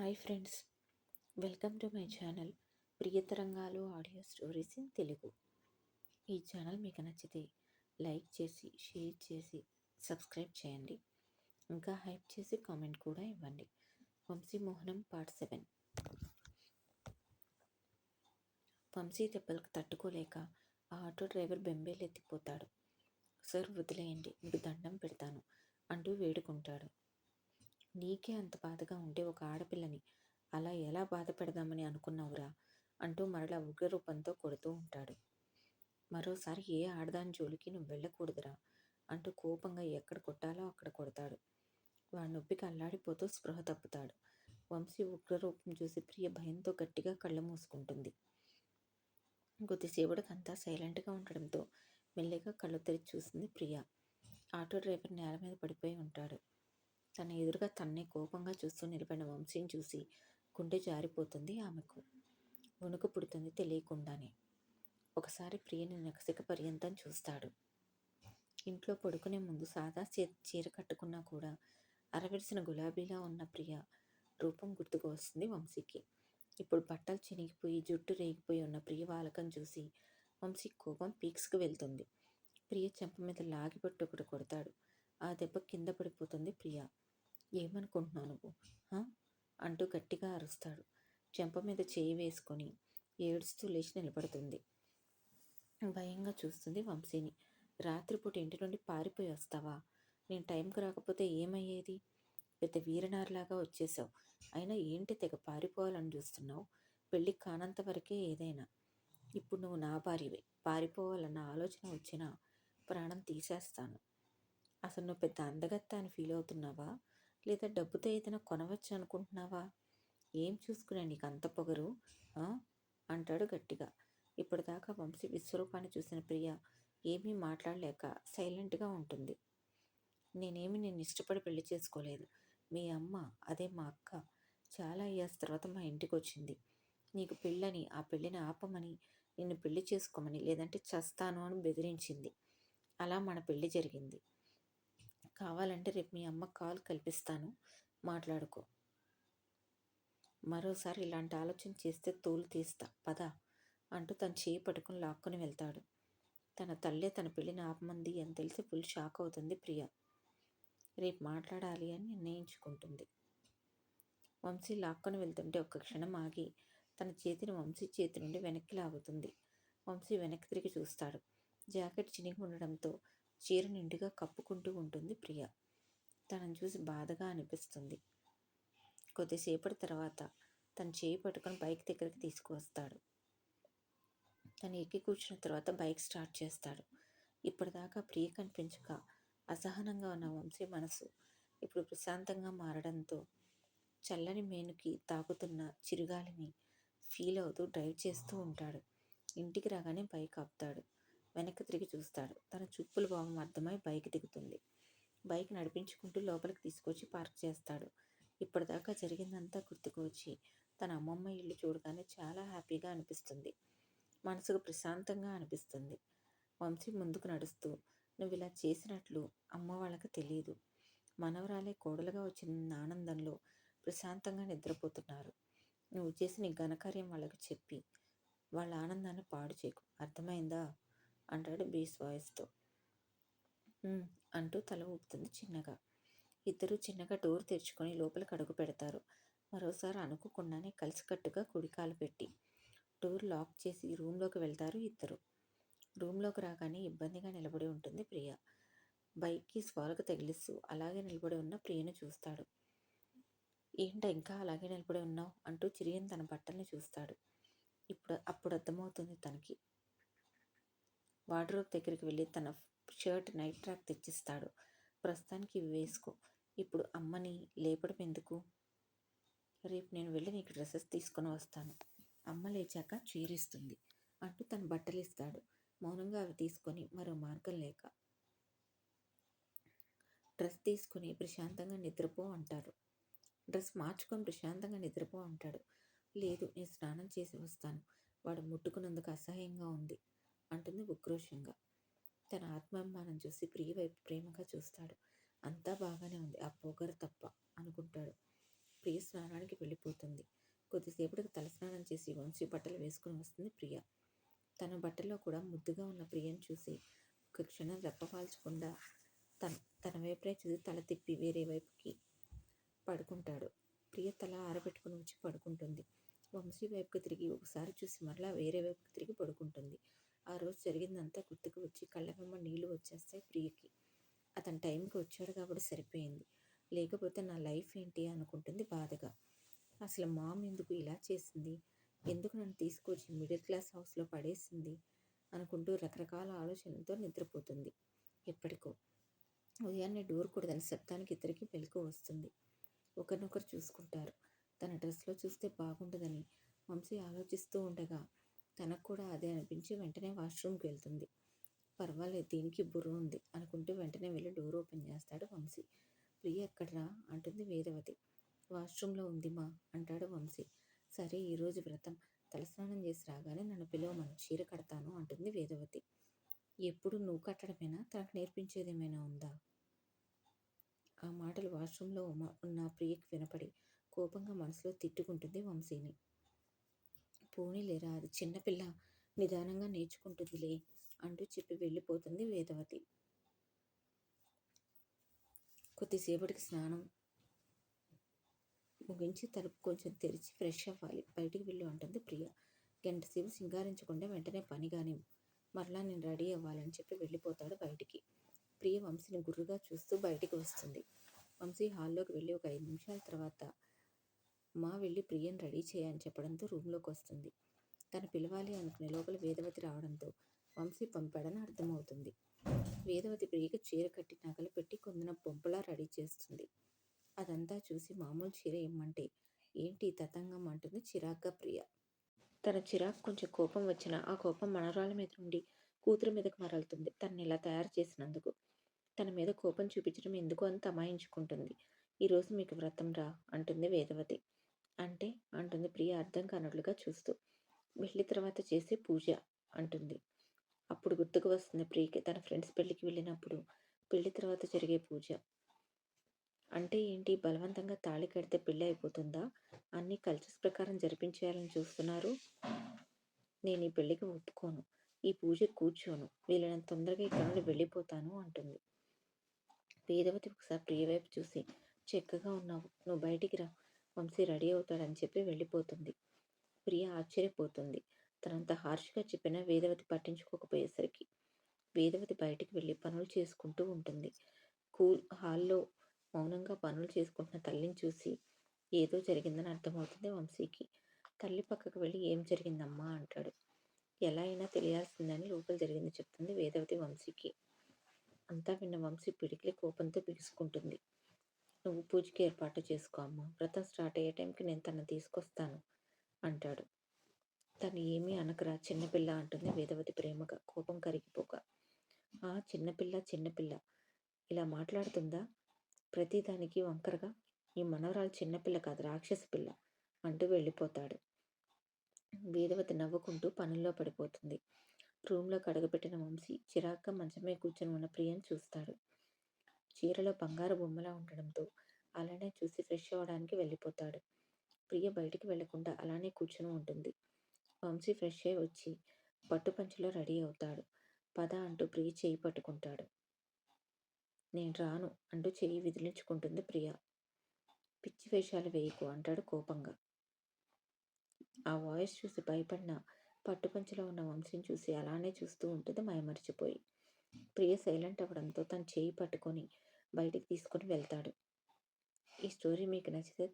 Hi friends. Welcome to my channel Priyatarangalu audio stories in Telugu. ఈ channel మీకు నచ్చితే like చేసి share చేసి సబ్స్క్రైబ్ చేయండి. ఇంకా హైప్ చేసి కామెంట్ కూడా ఇవ్వండి. Vamsi Mohanam part seven. Vamsi దెబ్బలకు తట్టుకోలేక ఆ ఆటో డ్రైవర్ బెంబేలు ఎత్తిపోతాడు సార్ వదిలేయండి మీకు దండం పెడతాను అంటూ వేడుకుంటాడు. నీకే అంత బాధగా ఉంటే ఒక ఆడపిల్లని అలా ఎలా బాధ పెడదామని అనుకున్నావురా? అంటూ మరలా ఉగ్రరూపంతో కొడుతూ ఉంటాడు. మరోసారి ఏ ఆడదాని జోలికి నువ్వు వెళ్ళకూడదురా? అంటూ కోపంగా ఎక్కడ కొట్టాలో అక్కడ కొడతాడు. వాడి నొప్పికి అల్లాడిపోతూ స్పృహ తప్పుతాడు. వంశీ ఉగ్రరూపం చూసి ప్రియ భయంతో గట్టిగా కళ్ళు మూసుకుంటుంది. కొద్దిసేపటికి అంతా సైలెంట్గా ఉండడంతో మెల్లిగా కళ్ళు తెరిచి చూసింది ప్రియ. ఆటో డ్రైవర్ నేల మీద పడిపోయి ఉంటాడు. తన ఎదురుగా తన్నే కోపంగా చూస్తూ నిలబడిన వంశీని చూసి గుండె జారిపోతుంది ఆమెకు. వణుకు పుడుతుంది తెలియకుండానే. ఒకసారి ప్రియని నకసిక పర్యంతం చూస్తాడు. ఇంట్లో పడుకునే ముందు సాదా చీర కట్టుకున్నా కూడా అరవిడిసిన గులాబీలా ఉన్న ప్రియ రూపం గుర్తుకు వస్తుంది వంశీకి. ఇప్పుడు బట్టలు చినిగిపోయి జుట్టు రేగిపోయి ఉన్న ప్రియ వాలకం చూసి వంశీ కోపం పీక్స్కి వెళ్తుంది. ప్రియ చెంప మీద లాగిపెట్టు ఒకటి కొడతాడు. ఆ దెబ్బ కింద పడిపోతుంది ప్రియా. ఏమనుకుంటున్నావు నువ్వు? అంటూ గట్టిగా అరుస్తాడు. చెంప మీద చేయి వేసుకొని ఏడుస్తూ లేచి నిలబడుతుంది. భయంగా చూస్తుంది వంశీని. రాత్రిపూట ఇంటి నుండి పారిపోయి వస్తావా? నేను టైంకి రాకపోతే ఏమయ్యేది? పెద్ద వీరనారిలాగా వచ్చేసావు అయినా ఏంటి తెగ పారిపోవాలని చూస్తున్నావు? పెళ్ళి కానంత వరకే ఏదైనా. ఇప్పుడు నువ్వు నా భార్యవే. పారిపోవాలన్న ఆలోచన వచ్చినా ప్రాణం తీసేస్తాను. అసలు నువ్వు పెద్ద అందగత్త అని ఫీల్ అవుతున్నావా? లేదా డబ్బుతో ఏదైనా కొనవచ్చు అనుకుంటున్నావా? ఏం చూసుకునే నీకు అంత పొగరు అంటాడు గట్టిగా. ఇప్పటిదాకా వంశీ విశ్వరూపాన్ని చూసిన ప్రియ ఏమీ మాట్లాడలేక సైలెంట్గా ఉంటుంది. నేనేమి నేను ఇష్టపడి పెళ్ళి చేసుకోలేదు. మీ అమ్మ అదే మా అక్క చాలా ఇయర్స్ తర్వాత మా ఇంటికి వచ్చింది నీకు పెళ్ళని ఆ పెళ్ళిని ఆపమని నిన్ను పెళ్ళి చేసుకోమని లేదంటే చస్తాను అని బెదిరించింది. అలా మన పెళ్ళి జరిగింది. కావాలంటే రేపు మీ అమ్మ కాల్ కల్పిస్తాను. మాట్లాడుకో. మరోసారి ఇలాంటి ఆలోచన చేస్తే తోలు తీస్తా. పద అంటూ తన చేయి పట్టుకుని లాక్కొని వెళ్తాడు. తన తల్లే తన పెళ్ళిని ఆపమంది అని తెలిసి ఫుల్ షాక్ అవుతుంది ప్రియ. రేపు మాట్లాడాలి అని నిర్ణయించుకుంటుంది. వంశీ లాక్కొని వెళ్తుంటే ఒక్క క్షణం ఆగి తన చేతిని వంశీ చేతి నుండి వెనక్కి లాగుతుంది. వంశీ వెనక్కి తిరిగి చూస్తాడు. జాకెట్ చినిగి ఉండడంతో చీర నిండుగా కప్పుకుంటూ ఉంటుంది ప్రియ. తనను చూసి బాధగా అనిపిస్తుంది. కొద్దిసేపటి తర్వాత తన చేయి పట్టుకొని బైక్ దగ్గరికి తీసుకువస్తాడు. తను ఎక్కి కూర్చున్న తర్వాత బైక్ స్టార్ట్ చేస్తాడు. ఇప్పటిదాకా ప్రియ కనిపించక అసహనంగా ఉన్న వంశీ మనసు ఇప్పుడు ప్రశాంతంగా మారడంతో చల్లని మేనుకి తాకుతున్న చిరుగాలిని ఫీల్ అవుతూ డ్రైవ్ చేస్తూ ఉంటాడు. ఇంటికి రాగానే బైక్ ఆపుతాడు. వెనక్కి తిరిగి చూస్తాడు. తన చూపుల భావం అర్థమై బైక్ దిగుతుంది. బైక్ నడిపించుకుంటూ లోపలికి తీసుకొచ్చి పార్క్ చేస్తాడు. ఇప్పటిదాకా జరిగిందంతా గుర్తుకు వచ్చి తన అమ్మమ్మ ఇల్లు చూడగానే చాలా హ్యాపీగా అనిపిస్తుంది. మనసుకు ప్రశాంతంగా అనిపిస్తుంది. వంశీ ముందుకు నడుస్తూ నువ్వు ఇలా చేసినట్లు అమ్మ వాళ్ళకి తెలియదు. మనవరాలే కోడలుగా వచ్చిన ఆనందంలో ప్రశాంతంగా నిద్రపోతున్నారు. నువ్వు చేసిన ఘనకార్యం వాళ్ళకి చెప్పి వాళ్ళ ఆనందాన్ని పాడు చేయకు. అర్థమైందా? అంటాడు బీస్ వాయిస్తో. అంటూ తల ఊపుతుంది చిన్నగా. ఇద్దరు చిన్నగా డోర్ తెరుచుకొని లోపలికి అడుగు పెడతారు. మరోసారి అనుకోకుండానే కలిసికట్టుగా కుడికాలు పెట్టి డోర్ లాక్ చేసి రూమ్లోకి వెళ్తారు ఇద్దరు. రూమ్లోకి రాగానే ఇబ్బందిగా నిలబడి ఉంటుంది ప్రియ. బైక్కి స్వాలకు తగిలిస్తూ అలాగే నిలబడి ఉన్న ప్రియను చూస్తాడు. ఏంట ఇంకా అలాగే నిలబడి ఉన్నావు? అంటూ చిరియన్ తన బట్టల్ని చూస్తాడు. ఇప్పుడు అప్పుడు అర్థమవుతుంది తనకి. వార్డ్రోబ్ దగ్గరికి వెళ్ళి తన షర్ట్ నైట్ ట్రాక్ తెచ్చిస్తాడు. ప్రస్తుతానికి ఇవి వేసుకో. ఇప్పుడు అమ్మని లేపడం ఎందుకు? రేపు నేను వెళ్ళి నీకు డ్రెస్సెస్ తీసుకొని వస్తాను. అమ్మ లేచాక చీరిస్తుంది. అంటూ తన బట్టలు ఇస్తాడు మౌనంగా అవి తీసుకొని మరో మార్గం లేక డ్రెస్ తీసుకుని ప్రశాంతంగా నిద్రపో అంటారు. డ్రెస్ మార్చుకొని ప్రశాంతంగా నిద్రపో అంటాడు. లేదు నేను స్నానం చేసి వస్తాను. వాడు ముట్టుకున్నందుకు అసహ్యంగా ఉంది. అంటుంది ఉక్రోషంగా. తన ఆత్మాభిమానం చూసి ప్రియ వైపు ప్రేమగా చూస్తాడు. అంతా బాగానే ఉంది. ఆ పొగరు తప్ప అనుకుంటాడు. ప్రియ స్నానానికి వెళ్ళిపోతుంది. కొద్దిసేపటికి తలస్నానం చేసి వంశీ బట్టలు వేసుకుని వస్తుంది ప్రియ. తన బట్టల్లో కూడా ముద్దుగా ఉన్న ప్రియను చూసి ఒక క్షణం రెప్పవాల్చకుండా తన తన వైపునే చూసి తల తిప్పి వేరే వైపుకి పడుకుంటాడు. ప్రియ తల ఆరబెట్టుకుని వచ్చి పడుకుంటుంది. వంశీ వైపుకి తిరిగి ఒకసారి చూసి మరలా వేరే వైపుకి తిరిగి పడుకుంటుంది. ఆ రోజు జరిగిందంతా గుర్తుకు వచ్చి కళ్ళ వెమ్మ నీళ్ళు వచ్చేస్తాయి ప్రియకి. అతని టైంకి వచ్చాడు కాబట్టి సరిపోయింది. లేకపోతే నా లైఫ్ ఏంటి అనుకుంటుంది బాధగా. అసలు మామ్ ఎందుకు ఇలా చేసింది? ఎందుకు నన్ను తీసుకొచ్చి మిడిల్ క్లాస్ హౌస్లో పడేసింది? అనుకుంటూ రకరకాల ఆలోచనలతో నిద్రపోతుంది. ఎప్పటికో. ఉదయాన్నే డోర్ కూడదని శబ్దానికి ఇద్దరికి మెలకు వస్తుంది. ఒకరినొకరు చూసుకుంటారు. తన డ్రెస్లో చూస్తే బాగుండదని వంశీ ఆలోచిస్తూ ఉండగా తనకు కూడా అదే అనిపించి వెంటనే వాష్రూమ్కి వెళ్తుంది. పర్వాలేదు దీనికి బుర్ర ఉంది అనుకుంటూ వెంటనే వెళ్ళి డోర్ ఓపెన్ చేస్తాడు వంశీ. ప్రియ ఎక్కడరా? అంటుంది వేదవతి. వాష్రూమ్లో ఉంది మా అంటాడు వంశీ. సరే ఈరోజు వ్రతం. తలస్నానం చేసి రాగానే నన్ను పిలవమను. చీర కడతాను అంటుంది వేదవతి. ఎప్పుడు? నువ్వు కట్టడమేనా? తనకు నేర్పించేది ఏమైనా ఉందా? ఆ మాటలు వాష్రూమ్లో ఉన్న ప్రియకి వినపడి కోపంగా మనసులో తిట్టుకుంటుంది వంశీని. పోనీలేరా అది చిన్నపిల్ల నిదానంగా నేర్చుకుంటుందిలే అంటూ చెప్పి వెళ్ళిపోతుంది వేదవతి. కొద్దిసేపటికి స్నానం ముగించి తలుపు కొంచెం తెరిచి ఫ్రెష్ అవ్వాలి. బయటికి వెళ్ళి ఉంటుంది ప్రియ. గంటసేపు సింగారించకుండా వెంటనే పని కానీ మరలా నేను రెడీ అవ్వాలని చెప్పి వెళ్ళిపోతాడు బయటికి. ప్రియ వంశీని గుర్రుగా చూస్తూ బయటికి వస్తుంది. వంశీ హాల్లోకి వెళ్ళి ఒక ఐదు నిమిషాల తర్వాత మా వెళ్ళి ప్రియని రెడీ చేయని చెప్పడంతో రూమ్లోకి వస్తుంది తను పిలవాలి అనుకునే లోపల వేదవతి రావడంతో వంశీ పంపాడని అర్థమవుతుంది. వేదవతి ప్రియకి చీర కట్టి నగలు పెట్టి కొందన పొంపలా రెడీ చేస్తుంది. అదంతా చూసి మామూలు చీర ఇమ్మంటే ఏంటి తతంగం అంటుంది చిరాగ్గా ప్రియ. తన చిరాకు కొంచెం కోపం వచ్చిన ఆ కోపం మనరాల మీద నుండి కూతురు మీదకు మరలుతుంది. తనని ఇలా తయారు చేసినందుకు తన మీద కోపం చూపించడం ఎందుకు అని తమాయించుకుంటుంది ఈరోజు మీకు వ్రతం రా అంటుంది వేదవతి. అంటే అంటుంది ప్రియ అర్థం కానట్లుగా చూస్తూ. పెళ్ళి తర్వాత చేసే పూజ అంటుంది. అప్పుడు గుర్తుకు వస్తుంది ప్రియకి తన ఫ్రెండ్స్ పెళ్ళికి వెళ్ళినప్పుడు పెళ్ళి తర్వాత జరిగే పూజ. అంటే ఏంటి? బలవంతంగా తాళి కడితే పెళ్ళి అయిపోతుందా? అన్ని కల్చర్స్ ప్రకారం జరిపించేయాలని చూస్తున్నారు. నేను ఈ పెళ్ళికి ఒప్పుకోను. ఈ పూజ కూర్చోను. వీళ్ళని తొందరగా ఇక్కడ నుండి వెళ్ళిపోతాను అంటుంది. వేదవతి ఒకసారి ప్రియ వైపు చూసి చక్కగా ఉన్నావు. నువ్వు బయటికి రా. వంశీ రెడీ అవుతాడని చెప్పి వెళ్ళిపోతుంది. ప్రియ ఆశ్చర్యపోతుంది. తనంత హార్ష్గా చెప్పిన వేదవతి పట్టించుకోకపోయేసరికి వేదవతి బయటికి వెళ్ళి పనులు చేసుకుంటూ ఉంటుంది. కూల్ హాల్లో మౌనంగా పనులు చేసుకుంటున్న తల్లిని చూసి ఏదో జరిగిందని అర్థమవుతుంది వంశీకి. తల్లి పక్కకు వెళ్ళి ఏం జరిగిందమ్మా అంటాడు. ఎలా అయినా తెలియాల్సిందని లోపల జరిగింది చెప్తుంది వేదవతి వంశీకి. అంతా విన్న వంశీ పిడికిలి కోపంతో పిలుచుకుంటుంది నువ్వు పూజకి ఏర్పాటు చేసుకో అమ్మ. వ్రతం స్టార్ట్ అయ్యే టైంకి నేను తను తీసుకొస్తాను అంటాడు. తను ఏమీ అనకరా. చిన్నపిల్ల అంటుంది వేదవతి ప్రేమగా. కోపం కరిగిపోక. ఆ చిన్నపిల్ల చిన్నపిల్ల ఇలా మాట్లాడుతుందా? ప్రతిదానికి వంకరగా. ఈ మనవరాలు చిన్నపిల్ల కాదు రాక్షస పిల్ల అంటూ వెళ్ళిపోతాడు. వేదవతి నవ్వుకుంటూ పనుల్లో పడిపోతుంది. రూమ్లో కడగబెట్టిన వంశీ చిరాగ్గా మంచమే కూర్చొని ఉన్న ప్రియను చూస్తాడు. చీరలో బంగారు బొమ్మలా ఉండడంతో అలానే చూసి ఫ్రెష్ అవ్వడానికి వెళ్ళిపోతాడు. ప్రియ బయటికి వెళ్ళకుండా అలానే కూర్చుని ఉంటుంది. వంశీ ఫ్రెష్ అయి వచ్చి పట్టుపంచులో రెడీ అవుతాడు. పద అంటూ ప్రియ చేయి పట్టుకుంటాడు. నేను రాను అంటూ చేయి విదిలించుకుంటుంది ప్రియ. పిచ్చి వేషాలు వేయకు అంటాడు కోపంగా. ఆ వాయిస్ చూసి భయపడిన పట్టుపంచలో ఉన్న వంశీని చూసి అలానే చూస్తూ ఉంటుంది. మయమరిచిపోయి ప్రియ సైలెంట్ అవ్వడంతో తను చేయి పట్టుకొని బయటికి తీసుకొని వెళ్తాడు. ఈ స్టోరీ మీకు నచ్చితే